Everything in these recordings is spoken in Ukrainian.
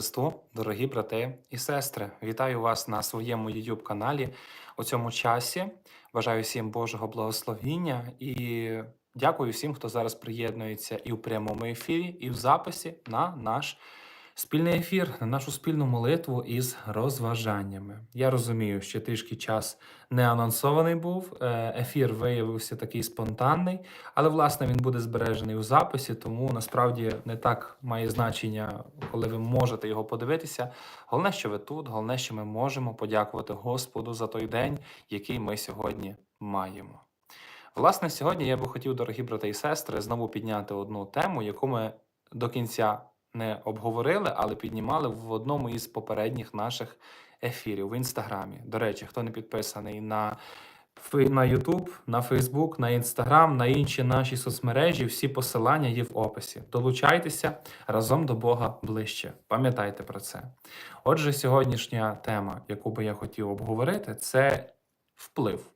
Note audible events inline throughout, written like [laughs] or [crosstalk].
Христу, дорогі брати і сестри, вітаю вас на своєму YouTube каналі у цьому часі. Бажаю всім Божого благословіння і дякую всім, хто зараз приєднується і в прямому ефірі, і в записі на наш спільний ефір, на нашу спільну молитву із розважаннями. Я розумію, що трішки час не анонсований був. е, Ефір виявився такий спонтанний, але власне він буде збережений у записі, тому насправді не так має значення, коли ви можете його подивитися. Головне, що ви тут, головне, що ми можемо подякувати Господу за той день, який ми сьогодні маємо. Власне, сьогодні я би хотів, дорогі брати і сестри, знову підняти одну тему, яку ми до кінця не обговорили, але піднімали в одному із попередніх наших ефірів в інстаграмі. До речі, хто не підписаний на на YouTube, на Facebook, на Instagram, на інші наші соцмережі, всі посилання є в описі. Долучайтеся разом до Бога ближче. Пам'ятайте про це. Отже, сьогоднішня тема, яку би я хотів обговорити, це вплив.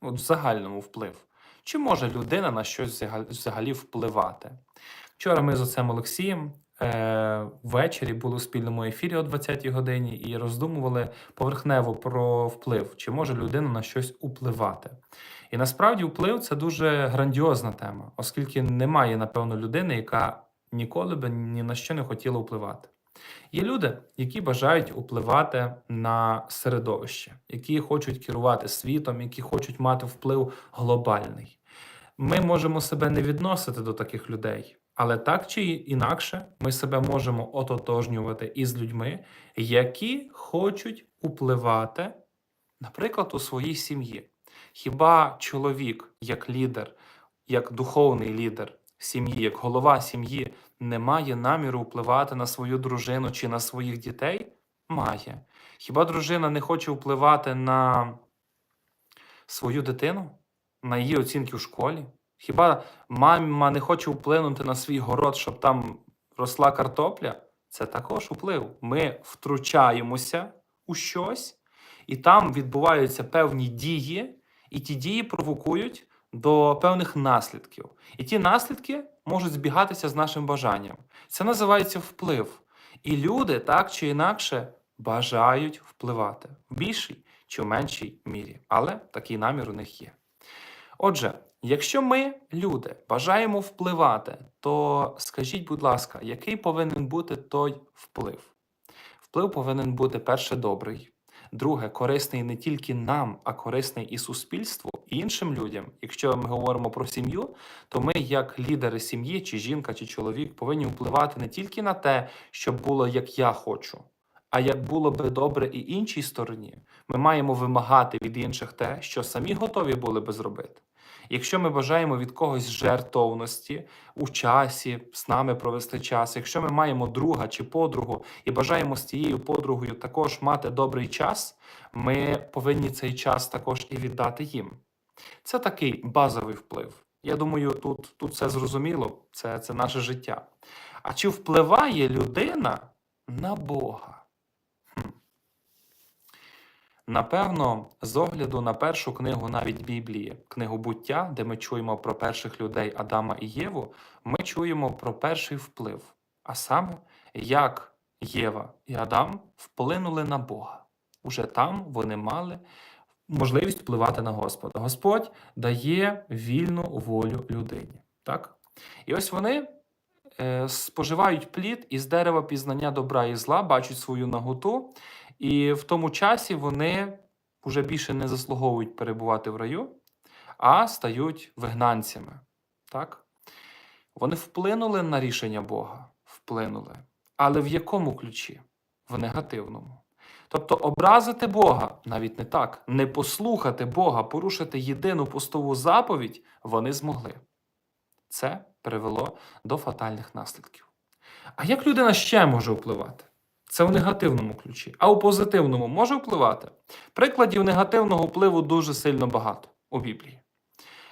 От в загальному вплив. Чи може людина на щось взагалі впливати? Вчора ми з отцем Олексієм е, ввечері були у спільному ефірі о 20-й годині і роздумували поверхнево про вплив, чи може людина на щось впливати. І насправді вплив це дуже грандіозна тема, оскільки немає, напевно, людини, яка ніколи би ні на що не хотіла впливати. Є люди, які бажають впливати на середовище, які хочуть керувати світом, які хочуть мати вплив глобальний. Ми можемо себе не відносити до таких людей, але так чи інакше ми себе можемо ототожнювати із людьми, які хочуть впливати, наприклад, у своїй сім'ї. Хіба чоловік, як лідер, як духовний лідер сім'ї, як голова сім'ї, не має наміру впливати на свою дружину чи на своїх дітей? Має. Хіба дружина не хоче впливати на свою дитину, на її оцінки в школі? Хіба мама не хоче вплинути на свій город, щоб там росла картопля? Це також вплив. Ми втручаємося у щось, і там відбуваються певні дії, і ті дії провокують до певних наслідків. І ті наслідки можуть збігатися з нашим бажанням. Це називається вплив. І люди так чи інакше бажають впливати в більшій чи в меншій мірі. Але такий намір у них є. Отже, якщо ми, люди, бажаємо впливати, то скажіть, будь ласка, який повинен бути той вплив? Вплив повинен бути перше добрий, друге корисний не тільки нам, а корисний і суспільству, і іншим людям. Якщо ми говоримо про сім'ю, то ми, як лідери сім'ї, чи жінка, чи чоловік, повинні впливати не тільки на те, щоб було як я хочу, а як було би добре і іншій стороні. Ми маємо вимагати від інших те, що самі готові були би зробити. Якщо ми бажаємо від когось жертовності у часі з нами провести час, якщо ми маємо друга чи подругу і бажаємо з цією подругою також мати добрий час, ми повинні цей час також і віддати їм. Це такий базовий вплив. Я думаю, тут, тут все зрозуміло, це, це наше життя. А чи впливає людина на Бога? Напевно, з огляду на першу книгу навіть Біблії, книгу буття, де ми чуємо про перших людей Адама і Єву, ми чуємо про перший вплив, а саме, як Єва і Адам вплинули на Бога. Уже там вони мали можливість впливати на Господа. Господь дає вільну волю людині. Так? І ось вони е, споживають плід із дерева пізнання добра і зла, бачать свою наготу, і в тому часі вони вже більше не заслуговують перебувати в раю, а стають вигнанцями. Так? Вони вплинули на рішення Бога, вплинули. Але в якому ключі? В негативному. Тобто образити Бога, навіть не так, не послухати Бога, порушити єдину пустову заповідь вони змогли. Це привело до фатальних наслідків. А як людина ще може впливати? Це в негативному ключі. А у позитивному може впливати? Прикладів негативного впливу дуже сильно багато у Біблії.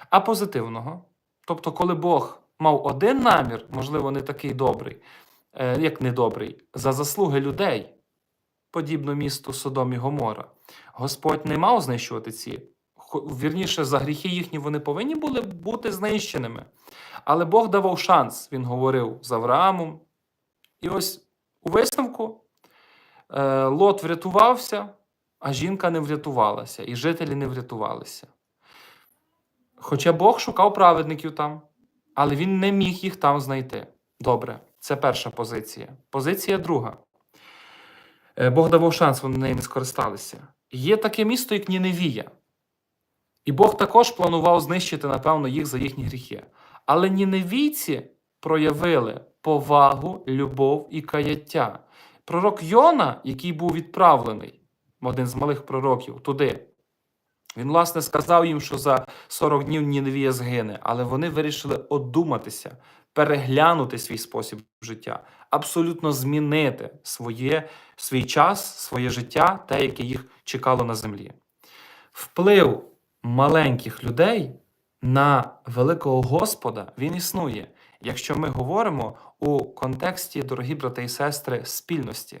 А позитивного, тобто, коли Бог мав один намір, можливо, не такий добрий, е, як недобрий, за заслуги людей, подібно місту Содом і Гомора, Господь не мав знищувати ці. Вірніше, за гріхи їхні вони повинні були бути знищеними. Але Бог давав шанс, він говорив з Авраамом. І ось у висновку Лот врятувався, а жінка не врятувалася, і жителі не врятувалися. Хоча Бог шукав праведників там, але він не міг їх там знайти. Добре, це перша позиція. Позиція друга. Е, Бог давав шанс, вони нею не скористалися. Є таке місто, як Ніневія. І Бог також планував знищити, напевно, їх за їхні гріхи. Але ніневійці проявили повагу, любов і каяття. Пророк Йона, який був відправлений, один з малих пророків, туди, він, власне, сказав їм, що за 40 днів Ніневія згине, але вони вирішили одуматися, переглянути свій спосіб життя, абсолютно змінити своє, свій час, своє життя, те, яке їх чекало на землі. Вплив маленьких людей на великого Господа він існує, якщо ми говоримо у контексті, дорогі брати і сестри, спільності.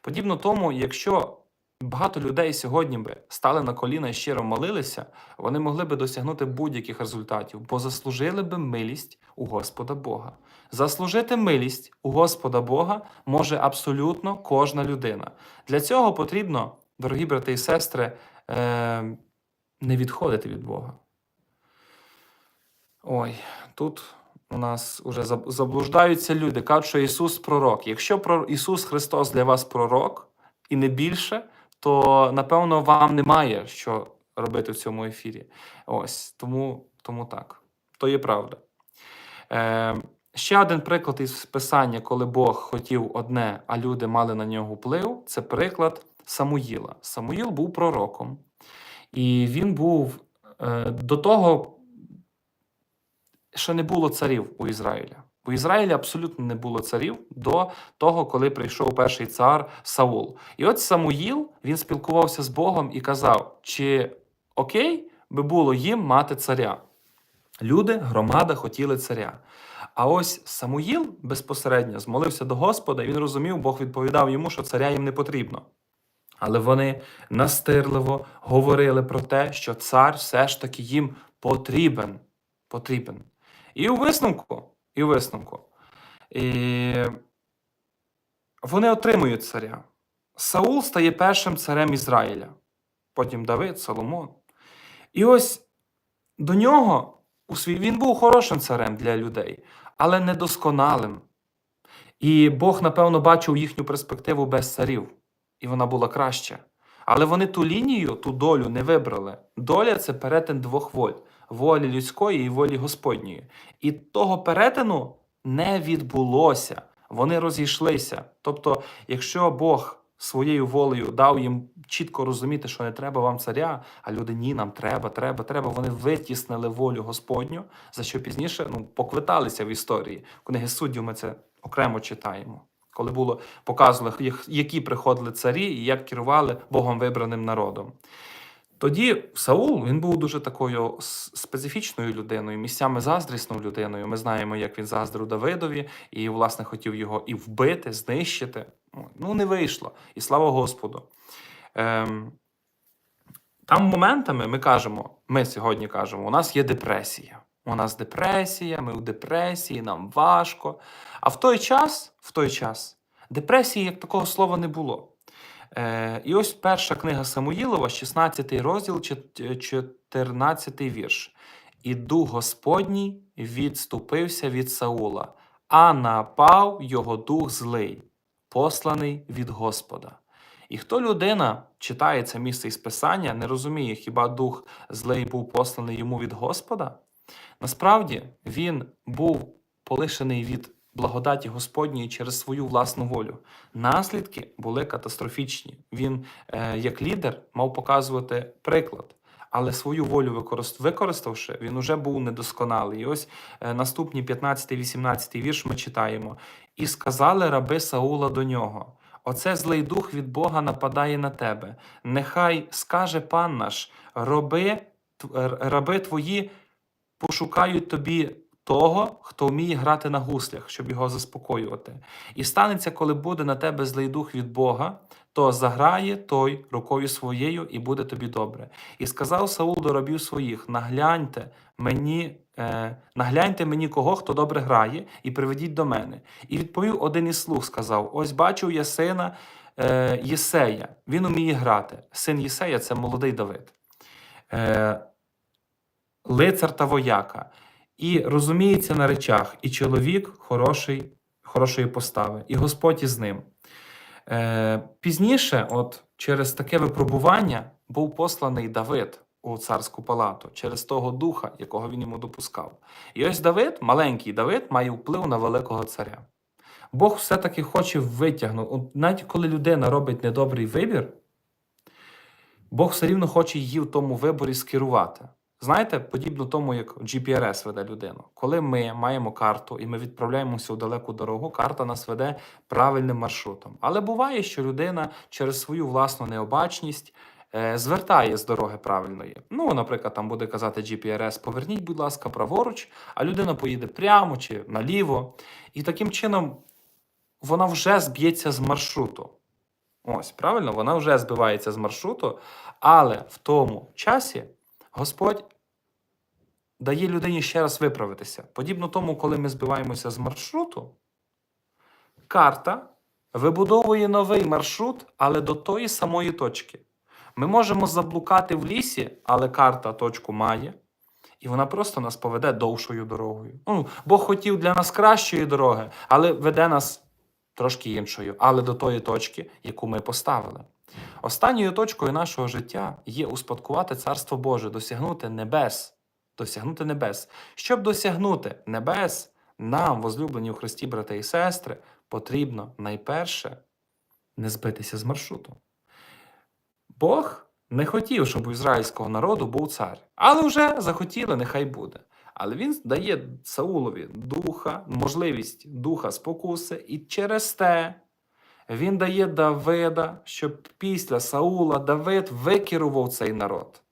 Подібно тому, якщо багато людей сьогодні би стали на коліна і щиро молилися, вони могли би досягнути будь-яких результатів, бо заслужили би милість у Господа Бога. Заслужити милість у Господа Бога може абсолютно кожна людина. Для цього потрібно, дорогі брати і сестри, е, не відходити від Бога. Ой, тут у нас уже заблуждаються люди, кажуть, що Ісус пророк. Якщо Ісус Христос для вас пророк і не більше, то напевно вам немає що робити в цьому ефірі. Ось тому, тому так. То є правда. Е, ще один приклад із Писання, коли Бог хотів одне, а люди мали на нього вплив, це приклад Самуїла. Самуїл був пророком, і він був е, до того, що не було царів у Ізраїля. У Ізраїлі абсолютно не було царів до того, коли прийшов перший цар Саул. І от Самуїл він спілкувався з Богом і казав: чи окей би було їм мати царя? Люди, громада хотіли царя. А ось Самуїл безпосередньо змолився до Господа, і він розумів, Бог відповідав йому, що царя їм не потрібно. Але вони настирливо говорили про те, що цар все ж таки їм потрібен. потрібен. І у висновку, і у висновку, і вони отримують царя. Саул стає першим царем Ізраїля, потім Давид, Соломон. І ось до нього він був хорошим царем для людей, але недосконалим. І Бог, напевно, бачив їхню перспективу без царів, і вона була краща. Але вони ту лінію, ту долю не вибрали. Доля це перетин двох воль волі людської і волі Господньої. І того перетину не відбулося. Вони розійшлися. Тобто, якщо Бог своєю волею дав їм чітко розуміти, що не треба вам царя, а люди ні, нам треба, треба, треба. Вони витіснили волю Господню, за що пізніше ну, поквиталися в історії. В книги суддів ми це окремо читаємо. Коли було показано, які приходили царі і як керували Богом вибраним народом. Тоді Саул він був дуже такою специфічною людиною, місцями заздрісною людиною. Ми знаємо, як він заздрив Давидові, і, власне, хотів його і вбити, знищити. Ну, не вийшло. І слава Господу. Ем, там моментами ми кажемо, ми сьогодні кажемо, у нас є депресія. У нас депресія, ми у депресії, нам важко. А в той час, в той час, депресії як такого слова не було. Е, і ось перша книга Самуїлова, 16 розділ, 14 вірш. І дух Господній відступився від Саула, а напав його дух злий, посланий від Господа. І хто людина читає це місце із Писання, не розуміє, хіба дух злий був посланий йому від Господа? Насправді він був полишений від благодаті Господньої через свою власну волю. Наслідки були катастрофічні. Він, е, як лідер, мав показувати приклад. Але свою волю використавши, він уже був недосконалий. І ось е, наступні 15-18 вірш ми читаємо. І сказали раби Саула до нього: Оце злий дух від Бога нападає на тебе. Нехай скаже пан наш, роби, раби твої пошукають тобі того, хто вміє грати на гуслях, щоб його заспокоювати. І станеться, коли буде на тебе злий дух від Бога, то заграє той рукою своєю, і буде тобі добре. І сказав Саул до рабів своїх: нагляньте мені, е, нагляньте мені кого, хто добре грає, і приведіть до мене. І відповів один із слуг, сказав: Ось бачив я сина е, Єсея. Він уміє грати. Син Єсея це молодий Давид. Е, лицар та вояка. І розуміється на речах, і чоловік хороший, хорошої постави, і Господь із ним. Е, пізніше, от через таке випробування, був посланий Давид у царську палату через того духа, якого він йому допускав. І ось Давид, маленький Давид, має вплив на великого царя. Бог все-таки хоче витягнути. Навіть коли людина робить недобрий вибір, Бог все рівно хоче її в тому виборі скерувати. Знаєте, подібно тому, як GPRS веде людину. Коли ми маємо карту і ми відправляємося у далеку дорогу, карта нас веде правильним маршрутом. Але буває, що людина через свою власну необачність е, звертає з дороги правильної. Ну, наприклад, там буде казати GPRS, поверніть, будь ласка, праворуч, а людина поїде прямо чи наліво. І таким чином вона вже зб'ється з маршруту. Ось, правильно, вона вже збивається з маршруту, але в тому часі Господь дає людині ще раз виправитися. Подібно тому, коли ми збиваємося з маршруту, карта вибудовує новий маршрут, але до тої самої точки. Ми можемо заблукати в лісі, але карта точку має, і вона просто нас поведе довшою дорогою. Ну, Бог хотів для нас кращої дороги, але веде нас трошки іншою, але до тої точки, яку ми поставили. Останньою точкою нашого життя є успадкувати Царство Боже, досягнути небес. Досягнути небес. Щоб досягнути небес, нам, возлюблені у Христі, брати і сестри, потрібно найперше не збитися з маршруту. Бог не хотів, щоб у ізраїльського народу був цар, але вже захотіли, нехай буде. Але він дає Саулові духа, можливість духа спокуси, і через те він дає Давида, щоб після Саула Давид викерував цей народ.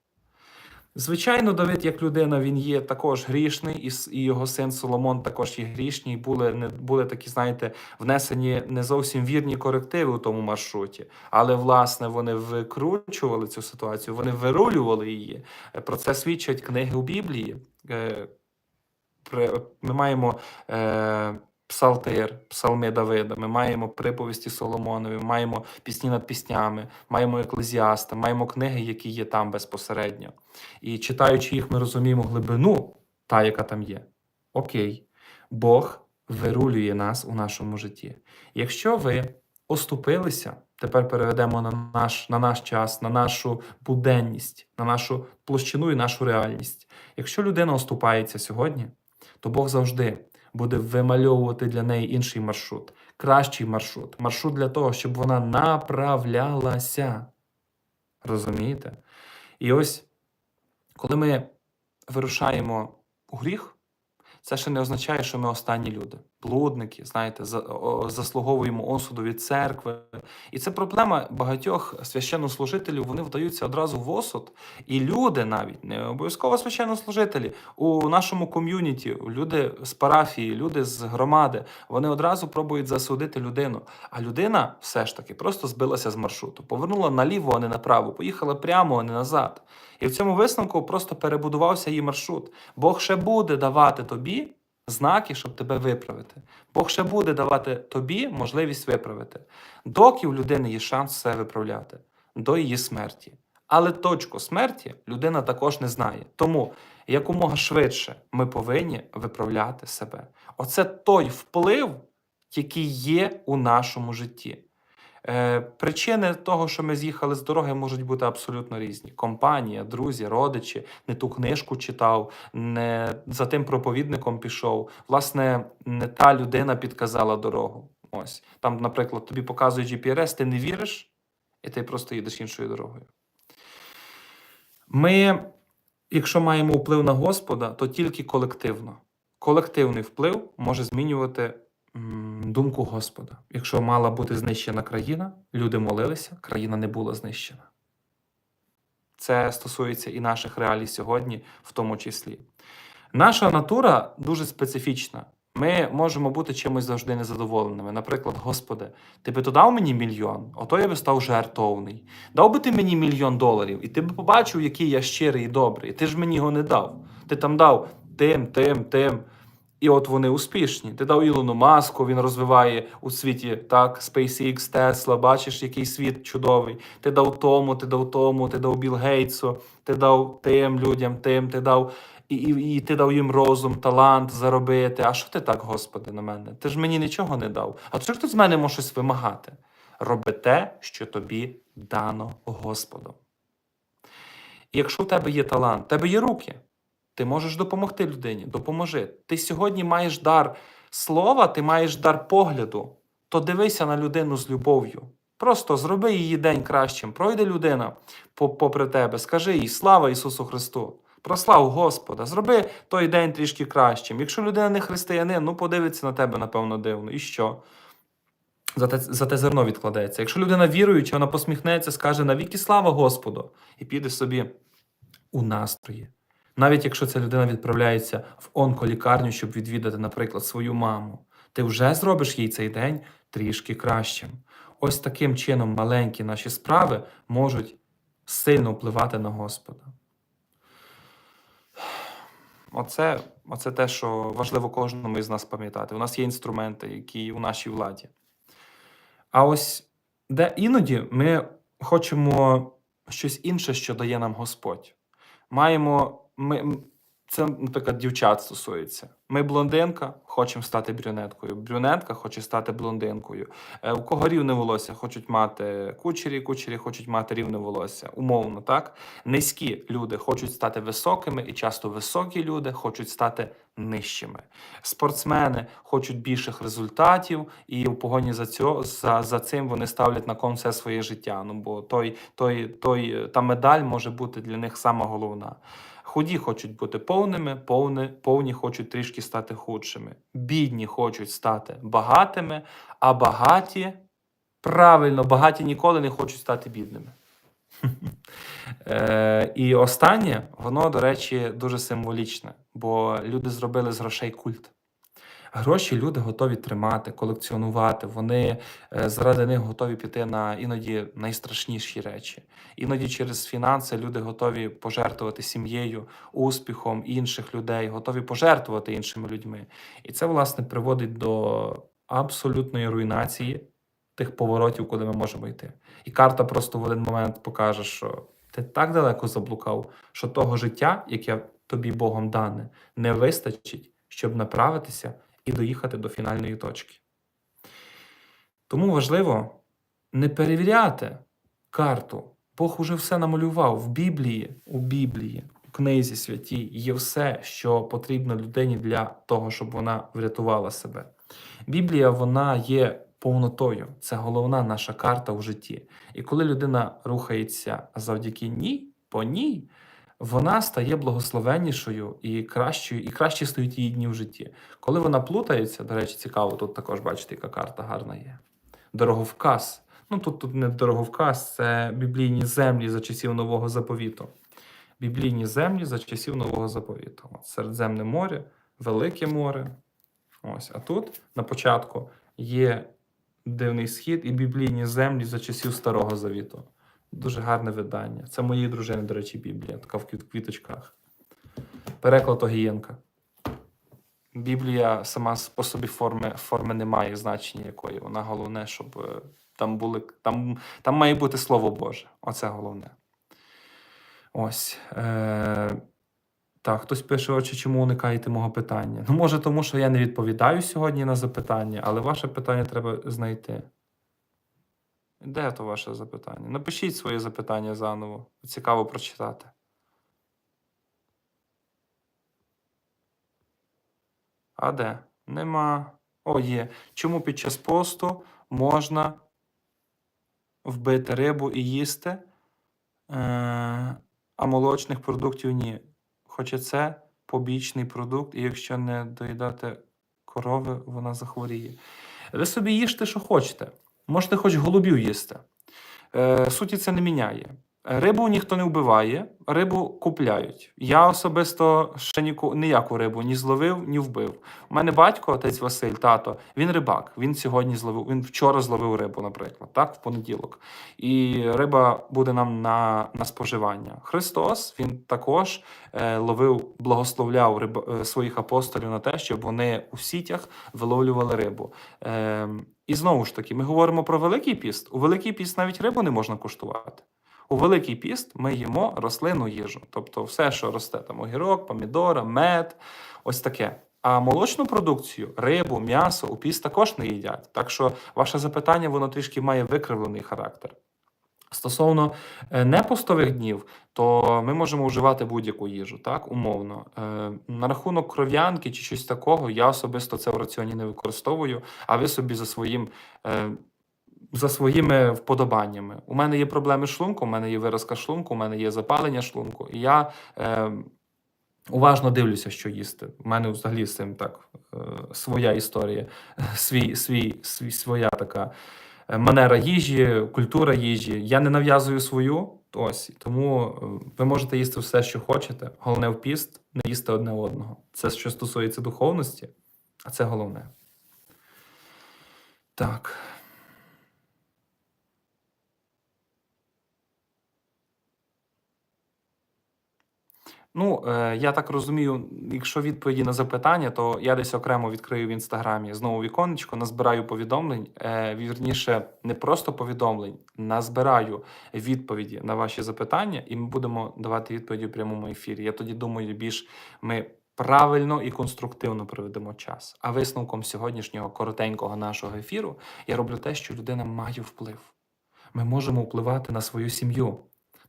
Звичайно, Давид, як людина, він є також грішний, і, його син Соломон також є грішний. Були, не, були такі, знаєте, внесені не зовсім вірні корективи у тому маршруті. Але, власне, вони викручували цю ситуацію, вони вирулювали її. Про це свідчать книги у Біблії. Е, Ми маємо е, Псалтир, псалми Давида, ми маємо приповісті Соломонові, маємо пісні над піснями, маємо еклезіаста, маємо книги, які є там безпосередньо. І читаючи їх, ми розуміємо глибину, та, яка там є. Окей, Бог вирулює нас у нашому житті. Якщо ви оступилися, тепер переведемо на наш, на наш час, на нашу буденність, на нашу площину і нашу реальність. Якщо людина оступається сьогодні, то Бог завжди буде вимальовувати для неї інший маршрут, кращий маршрут, маршрут для того, щоб вона направлялася. Розумієте? І ось, коли ми вирушаємо у гріх, це ще не означає, що ми останні люди, блудники, знаєте, заслуговуємо осуду від церкви. І це проблема багатьох священнослужителів. Вони вдаються одразу в осуд. І люди навіть не обов'язково священнослужителі у нашому ком'юніті, люди з парафії, люди з громади, вони одразу пробують засудити людину. А людина все ж таки просто збилася з маршруту, повернула наліво, а не направо, поїхала прямо, а не назад. І в цьому висновку просто перебудувався її маршрут. Бог ще буде давати тобі знаки, щоб тебе виправити. Бог ще буде давати тобі можливість виправити. Доки у людини є шанс все виправляти до її смерті. Але точку смерті людина також не знає. Тому якомога швидше ми повинні виправляти себе. Оце той вплив, який є у нашому житті. Е, причини того, що ми з'їхали з дороги, можуть бути абсолютно різні. Компанія, друзі, родичі, не ту книжку читав, не за тим проповідником пішов. Власне, не та людина підказала дорогу. Ось там, наприклад, тобі показує GPS, ти не віриш, і ти просто їдеш іншою дорогою. Ми, якщо маємо вплив на Господа, то тільки колективно. Колективний вплив може змінювати думку Господа. Якщо мала бути знищена країна, люди молилися, країна не була знищена. Це стосується і наших реалій сьогодні, в тому числі. Наша натура дуже специфічна. Ми можемо бути чимось завжди незадоволеними. Наприклад, Господи, ти би то дав мені мільйон, ото я би став жертовний. Дав би ти мені мільйон доларів, і ти б побачив, який я щирий і добрий. Ти ж мені його не дав. Ти там дав тим, тим, тим. І от вони успішні. Ти дав Ілону Маску, він розвиває у світі так, SpaceX, Tesla, бачиш, який світ чудовий. Ти дав тому, ти дав тому, ти дав Білл Гейтсу, ти дав тим людям, тим, ти дав і, і, і ти дав їм розум, талант заробити. А що ти так, Господи, на мене? Ти ж мені нічого не дав. А що ти з мене може щось вимагати? Роби те, що тобі дано Господом. І якщо в тебе є талант, в тебе є руки, ти можеш допомогти людині, допоможи. Ти сьогодні маєш дар слова, ти маєш дар погляду, то дивися на людину з любов'ю. Просто зроби її день кращим. Пройде людина попри тебе, скажи їй слава Ісусу Христу. Прослав Господа, зроби той день трішки кращим. Якщо людина не християнин, ну подивиться на тебе, напевно, дивно. І що? За те, за те зерно відкладеться. Якщо людина віруюча, вона посміхнеться, скаже навіки слава Господу, і піде собі у настрої. Навіть якщо ця людина відправляється в онколікарню, щоб відвідати, наприклад, свою маму, ти вже зробиш їй цей день трішки кращим. Ось таким чином маленькі наші справи можуть сильно впливати на Господа. Оце, оце те, що важливо кожному із нас пам'ятати. У нас є інструменти, які у нашій владі. А ось де іноді ми хочемо щось інше, що дає нам Господь. Маємо, ми, це, наприклад, дівчат стосується. Ми блондинка, хочемо стати брюнеткою. Брюнетка хоче стати блондинкою. Е, у кого рівне волосся, хочуть мати кучері, кучері хочуть мати рівне волосся. Умовно, так? Низькі люди хочуть стати високими, і часто високі люди хочуть стати нижчими. Спортсмени хочуть більших результатів, і в погоні за, цього, за, за цим вони ставлять на кон все своє життя. Ну бо той, той, той, та медаль може бути для них сама головна. Худі хочуть бути повними, повні, повні хочуть трішки стати худшими. Бідні хочуть стати багатими, а багаті, правильно, багаті ніколи не хочуть стати бідними. [laughs] Е, і останнє, воно, до речі, дуже символічне, бо люди зробили з грошей культ. Гроші люди готові тримати, колекціонувати. Вони е, заради них готові піти на іноді найстрашніші речі. Іноді через фінанси люди готові пожертвувати сім'єю, успіхом інших людей, готові пожертвувати іншими людьми. І це, власне, приводить до абсолютної руйнації тих поворотів, куди ми можемо йти. І карта просто в один момент покаже, що ти так далеко заблукав, що того життя, яке тобі Богом дане, не вистачить, щоб направитися і доїхати до фінальної точки. Тому важливо не перевіряти карту. Бог уже все намалював в Біблії, у Біблії, у книзі святій є все, що потрібно людині для того, щоб вона врятувала себе. Біблія вона є повнотою. Це головна наша карта у житті. І коли людина рухається завдяки ній, по ній, вона стає благословеннішою і кращою, і краще стають її дні в житті. Коли вона плутається, до речі, цікаво, тут також бачите, яка карта гарна є. Дороговказ. Ну тут, тут не дороговказ, це біблійні землі за часів Нового заповіту. Біблійні землі за часів Нового заповіту. От Середземне море, Велике море. Ось. А тут на початку є дивний схід і біблійні землі за часів Старого Завіту. Дуже гарне видання. Це моєї дружини, до речі, Біблія, така в квіточках. Переклад Огієнка. Біблія сама по собі форми, форми не має значення якої. Вона головне, щоб е, там були. Там, там має бути Слово Боже. Оце головне. Ось. Е, так, хтось пише, очі, чому уникаєте мого питання? Ну, може, тому що я не відповідаю сьогодні на запитання, але ваше питання треба знайти. Де то ваше запитання? Напишіть своє запитання заново. Цікаво прочитати. А де? Нема. О, є. Чому під час посту можна вбити рибу і їсти, е, а молочних продуктів ні? Хоча це побічний продукт, і якщо не доїдати корови, вона захворіє. Ви собі їжте, що хочете. Можете хоч голубів їсти. Е, суті це не міняє. Рибу ніхто не вбиває, рибу купляють. Я особисто ще ніку, ніяку рибу ні зловив, ні вбив. У мене батько, отець Василь, тато, він рибак. Він сьогодні зловив, він вчора зловив рибу, наприклад, так, в понеділок. І риба буде нам на, на споживання. Христос він також е, ловив, благословляв риб, е, своїх апостолів на те, щоб вони у сітях виловлювали рибу. Е, і знову ж таки, ми говоримо про Великий піст. У Великий піст навіть рибу не можна куштувати. У Великий піст ми їмо рослинну їжу, тобто все, що росте, там огірок, помідора, мед, ось таке. А молочну продукцію, рибу, м'ясо у піст також не їдять. Так що ваше запитання, воно трішки має викривлений характер. Стосовно е, непостових днів, то ми можемо вживати будь-яку їжу, так, умовно. Е, На рахунок кров'янки чи щось такого, я особисто це в раціоні не використовую, а ви собі за своїм. е, За своїми вподобаннями. У мене є проблеми з шлунком, у мене є виразка шлунку, у мене є запалення шлунку, і я е, уважно дивлюся, що їсти. У мене взагалі з цим так е, своя історія, [laughs] свій, свій, свій, своя така манера їжі, культура їжі. Я не нав'язую свою. Ось тому е, ви можете їсти все, що хочете. Головне в піст не їсти одне одного. Це що стосується духовності, а це головне. Так. Ну, е, я так розумію, якщо відповіді на запитання, то я десь окремо відкрию в інстаграмі знову віконечко, назбираю повідомлень. Е, вірніше, не просто повідомлень, назбираю відповіді на ваші запитання, і ми будемо давати відповіді в прямому ефірі. Я тоді думаю, більш ми правильно і конструктивно проведемо час. А висновком сьогоднішнього коротенького нашого ефіру я роблю те, що людина має вплив. Ми можемо впливати на свою сім'ю,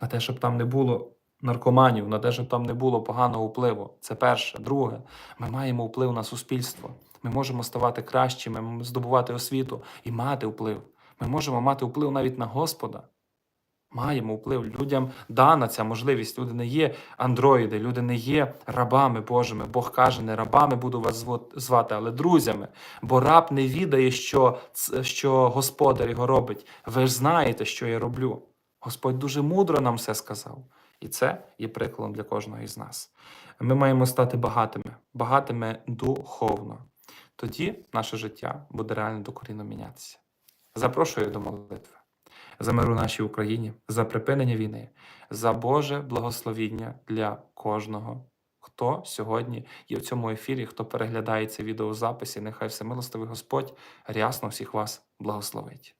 на те, щоб там не було наркоманів, на те, щоб там не було поганого впливу. Це перше. Друге, ми маємо вплив на суспільство. Ми можемо ставати кращими, здобувати освіту і мати вплив. Ми можемо мати вплив навіть на Господа. Маємо вплив. Людям дана ця можливість. Люди не є андроїди, люди не є рабами Божими. Бог каже, не рабами буду вас звати, але друзями. Бо раб не відає, що, що господар його робить. Ви ж знаєте, що я роблю. Господь дуже мудро нам все сказав. І це є прикладом для кожного із нас. Ми маємо стати багатими, багатими духовно. Тоді наше життя буде реально докорінно мінятися. Запрошую до молитви за миру нашій Україні, за припинення війни, за Боже благословіння для кожного, хто сьогодні є в цьому ефірі, хто переглядає це відео в записі. Нехай всемилостивий Господь рясно всіх вас благословить.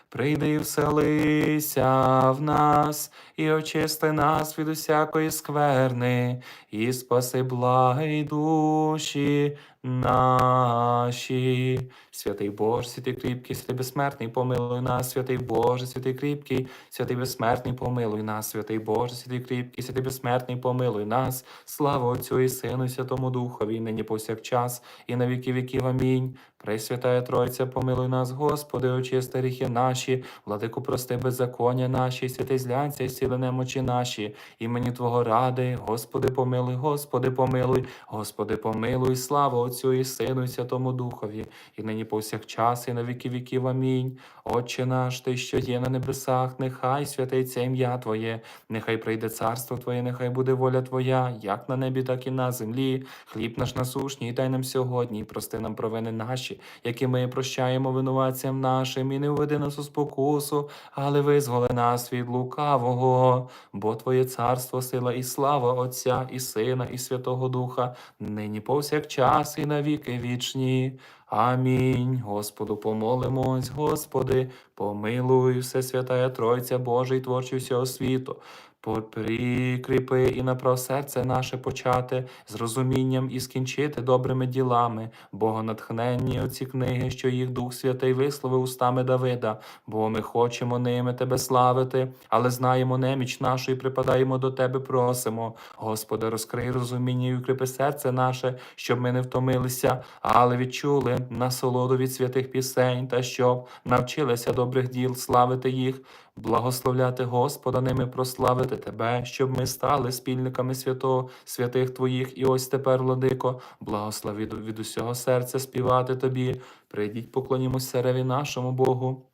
Прийди вселися в нас, і очисти нас від усякої скверни, і спаси благи душі наші. Святий Боже, святий кріпкий, святий безсмертний, помилуй нас, святий Боже, святий кріпкий, святий безсмертний, помилуй нас, святий Боже, святий кріпкий, святий безсмертний, помилуй нас. Слава Отцю і Сину, і Святому Духові, нині повсякчас, і на віки віків. Амінь. Пресвятая Тройця, помилуй нас, Господи, очисти гріхи наші, владику, прости беззаконня наші, святий злянця, і сили немочі наші, імені Твого ради, Господи, помилуй, Господи, помилуй, Господи, помилуй, слава Отцю і Сину, і Святому Духові, і нині повсякчас, і на віки віків. Амінь. Отче наш, Ти, що є на небесах, нехай святиться ім'я Твоє, нехай прийде царство Твоє, нехай буде воля Твоя, як на небі, так і на землі. Хліб наш насушній, дай нам сьогодні, і прости нам провини наші, які ми прощаємо винуватцям нашим, і не введи нас у спокусу, але визволи нас від лукавого, бо Твоє царство, сила і слава Отця і Сина, і Святого Духа, нині повсякчас і на віки вічні. Амінь. Господу помолимось, Господи, помилуй, все святая Тройця Божий, творчий всього світу. Прикріпи і направ серце наше почати з розумінням і скінчити добрими ділами, богонатхненні оці книги, що їх Дух Святий висловив устами Давида, бо ми хочемо ними Тебе славити, але знаємо неміч нашу і припадаємо до Тебе, просимо. Господи, розкрий розуміння і укріпи серце наше, щоб ми не втомилися, але відчули насолоду від святих пісень, та щоб навчилися добрих діл славити їх, благословляти Господа, ними прославити Тебе, щоб ми стали спільниками святого, святих Твоїх, і ось тепер, владико, благослови від, усього серця співати Тобі. Прийдіть, поклонімося реві нашому Богу.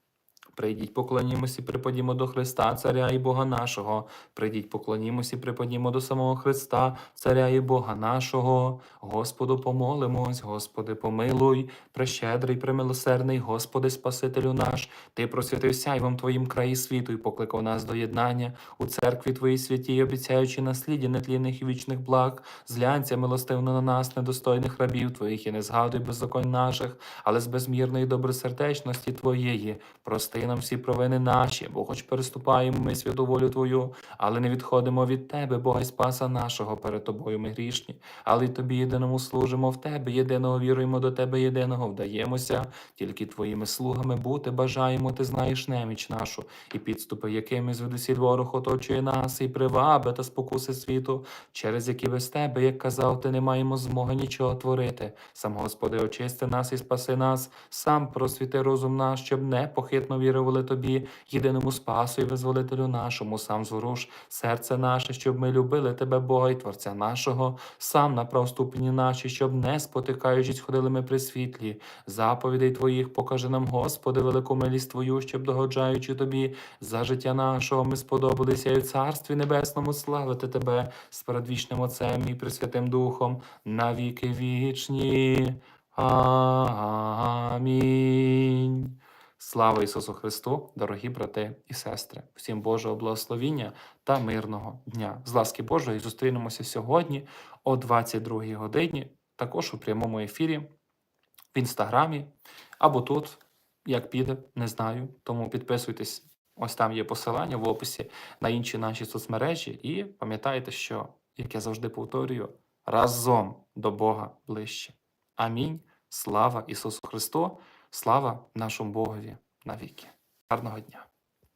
Прийдіть, поклонімось і припадімо до Христа, Царя і Бога нашого. Прийдіть, поклонімось і припадімо до самого Христа, Царя і Бога нашого. Господу помолимось, Господи, помилуй, прещедрий, премилосердний, Господи, Спасителю наш. Ти просвятив сяйвом Твоїм краї світу і покликав нас до єднання у церкві Твоїй святій, обіцяючи насліддя нетлінних і вічних благ. Зглянься милостивно на нас, недостойних рабів Твоїх, і не згадуй беззаконь наших, але з безмірної добросердечності Твоєї. Прости нам всі провини наші, бо хоч переступаємо ми святу волю Твою, але не відходимо від Тебе, Бога й Спаса нашого, перед Тобою ми грішні, але й Тобі єдиному служимо в Тебе, єдиного віруємо до Тебе, єдиного вдаємося, тільки Твоїми слугами бути бажаємо, Ти знаєш неміч нашу, і підступи, якими зведусіль ворог оточує нас, і приваби та спокуси світу, через які без Тебе, як казав, Ти не маємо змоги нічого творити. Сам Господи, очисти нас і спаси нас, сам просвіти розум наш, щоб непохитно вірували Тобі, єдиному спасу і визволителю нашому, сам зворуш серце наше, щоб ми любили Тебе, Бога і Творця нашого, сам направ ступені наші, щоб не спотикаючись, ходили ми при світлі. Заповідей Твоїх покажи нам, Господи, велику милість Твою, щоб догоджаючи Тобі за життя нашого, ми сподобалися і в Царстві Небесному славити Тебе з передвічним Отцем і Пресвятим Духом на віки вічні. Амінь. Слава Ісусу Христу, дорогі брати і сестри, всім Божого благословіння та мирного дня. З ласки Божої зустрінемося сьогодні о 22-й годині, також у прямому ефірі в інстаграмі або тут, як піде, не знаю. Тому підписуйтесь. Ось там є посилання в описі на інші наші соцмережі. І пам'ятайте, що, як я завжди повторюю, разом до Бога ближче. Амінь. Слава Ісусу Христу! Слава нашому Богові навіки. Гарного дня!